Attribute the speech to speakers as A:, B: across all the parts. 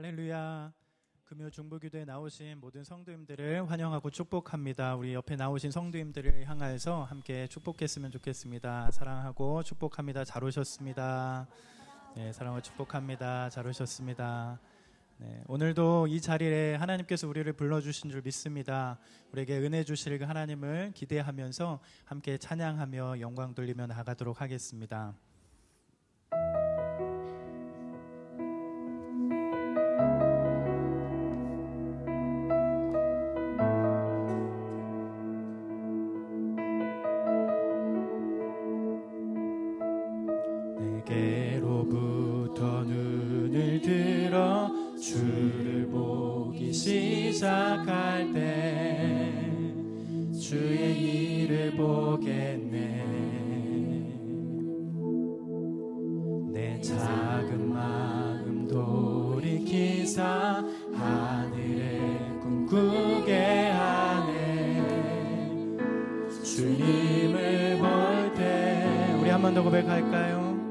A: 할렐루야. 금요 중부교대에 나오신 모든 성도님들을 환영하고 축복합니다. 우리 옆에 나오신 성도님들을 향하여서 함께 축복했으면 좋겠습니다. 사랑하고 축복합니다. 잘 오셨습니다. 네, 사랑하고 축복합니다. 잘 오셨습니다. 네, 오늘도 이 자리에 하나님께서 우리를 불러주신 줄 믿습니다. 우리에게 은혜 주실 그 하나님을 기대하면서 함께 찬양하며 영광 돌리며 나가도록 하겠습니다. 내게로부터 눈을 들어 주를 보기 시작할 때 주의 일을 보겠네 내 작은 마음 돌이키사 하늘에 꿈꾸게 하네 주님을 볼 때 우리 한 번 더 고백할까요?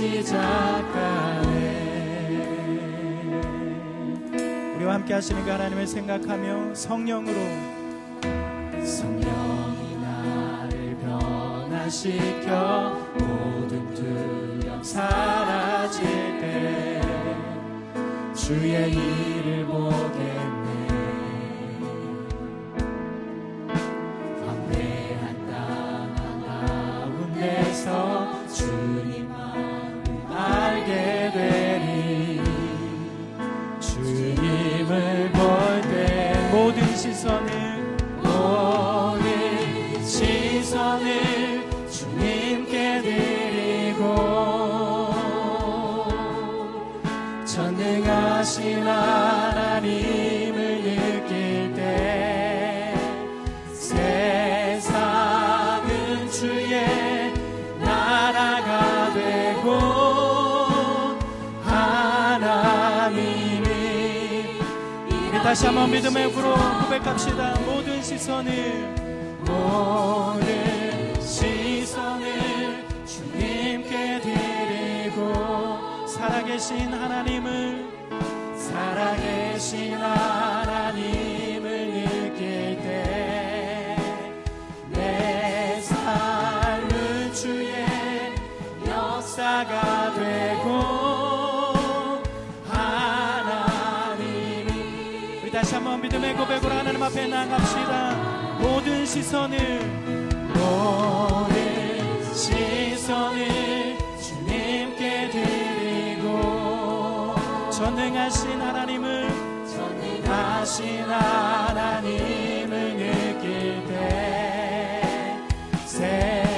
A: 시작하네 우리와 함께 하시는 그 하나님을 생각하며 성령으로 성령이 나를 변화시켜 모든 두려움 사라질 때 주의 일을 보겠네. 주님 다시 한번 믿음의 부로 고백합시다. 모든 시선을 모든 시선을 주님께 드리고 살아계신 하나님을 살아계신 하나님을 느낄 때 내 삶은 주의 역사가 되고 믿음의 고백으로 하나님 앞에 나갑시다. 모든 시선을 모든 시선을 주님께 드리고 전능하신 하나님을 전능하신 하나님을 느낄 때세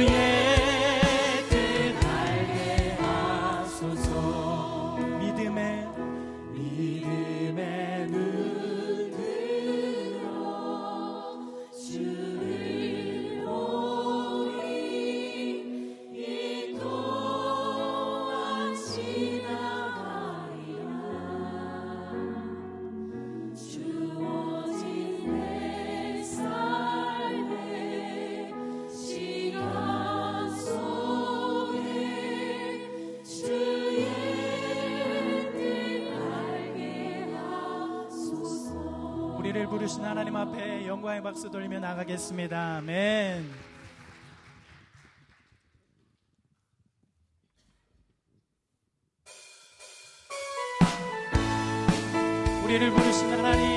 A: yeah.
B: 부르신 하나님 앞에 영광의 박수 돌리며 나가겠습니다. 아멘. 우리를 부르신 하나님,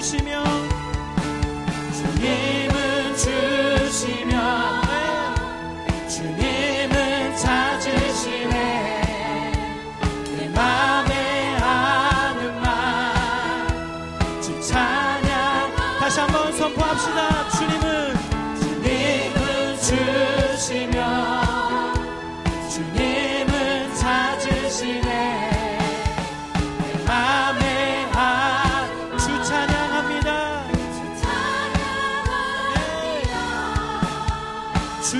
B: 주시면 주님. 예수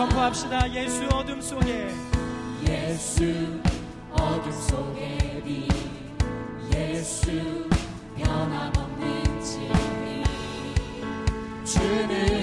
B: 선포합시다. 예수 어둠 속에.
C: 예수 어둠 속에 빛
B: 예수 변함없는 진리. 주는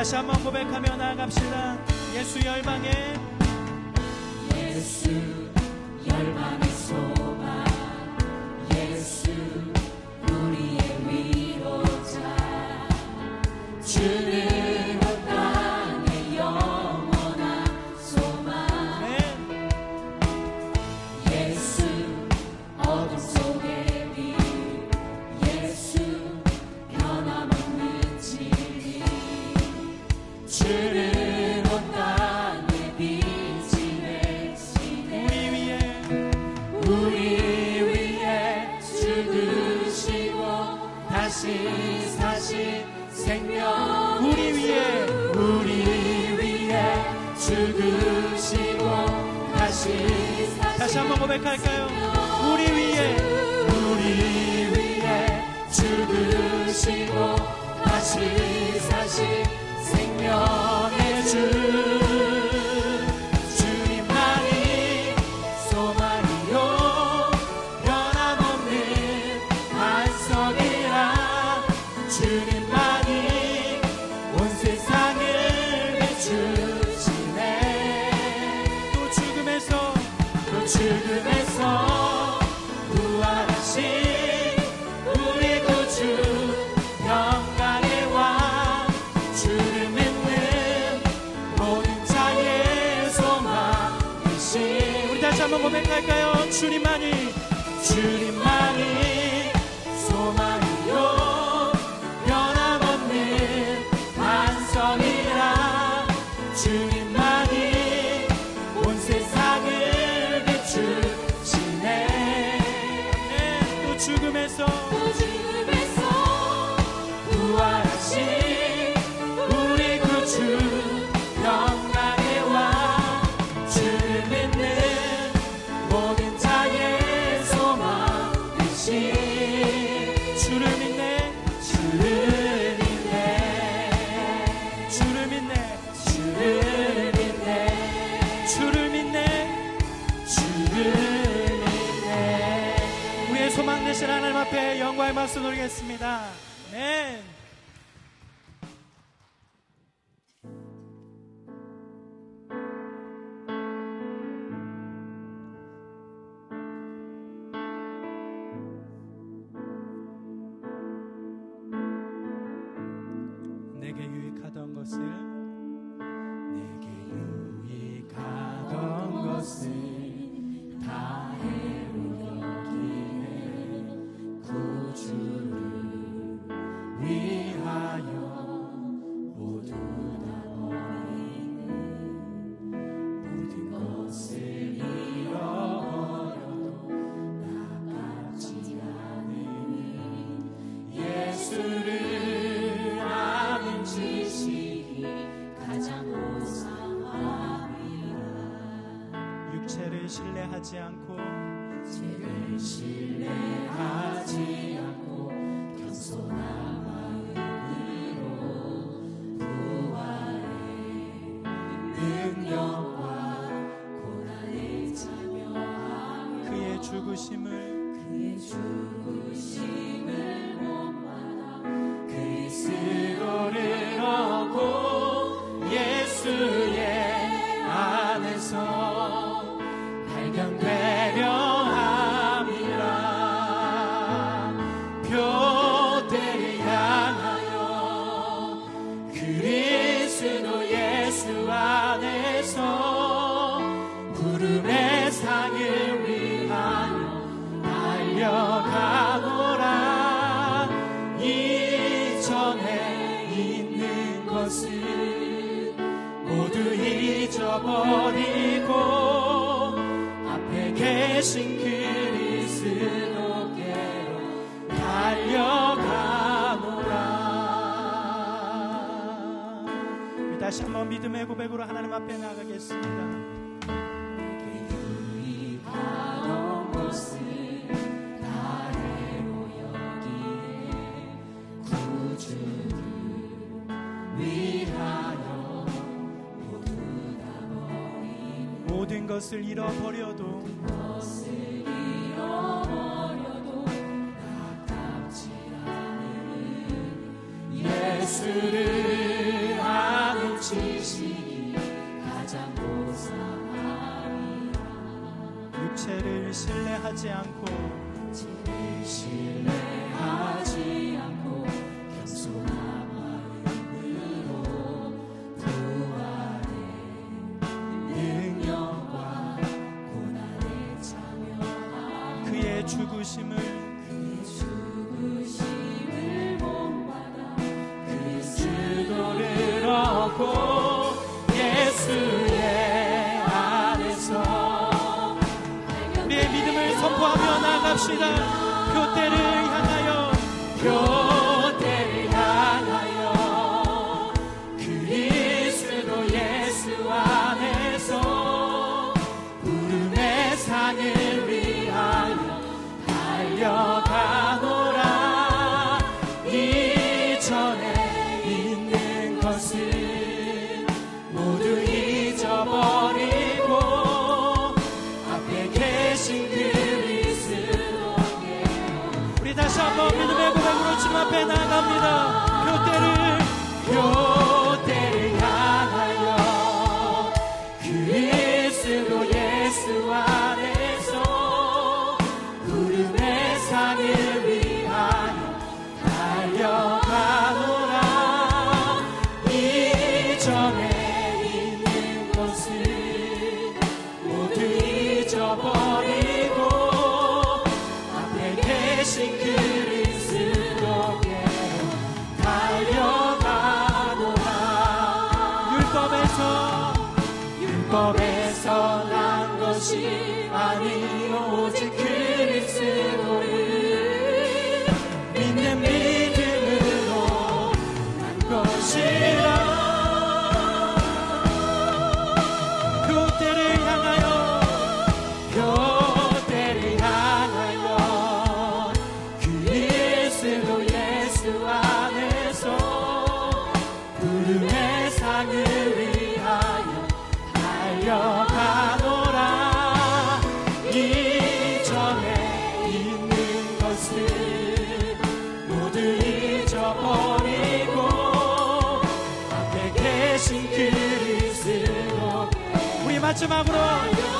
A: 다시 한번 고백하며 나아갑시다. 예수 열방에
B: 예수
A: 열방에
B: 다시 사신 생명
A: 우리 위에
B: 우리 위에 죽으시고 다시
A: 다시 한번 고백할까요? 우리 위에
B: 우리 위에 죽으시고 다시 사신 생명의 주 주 지내.
A: 또 죽음에서
B: 또 죽음에서.
A: 박수 놀겠습니다. 네. 내게 유익하던 것을 신뢰하지 않고
B: 죄를 신뢰하지 않고 것을
A: 잃어버려도
B: 것을 잃어버려도 아깝지 않은 예수를 아는 지식이 가장 보상하리라.
A: 육체를 신뢰하지 않고
B: 육체를 신뢰 예수의 안에서
A: 믿음을 선포하며 나갑시다. 나갑니다. 교대를
B: 교대를 향하여 그리스도 예수 안에서 구름의 산을 위하여 달려가노라 이전에 있는 것을 모두 잊어버
A: 마지막으로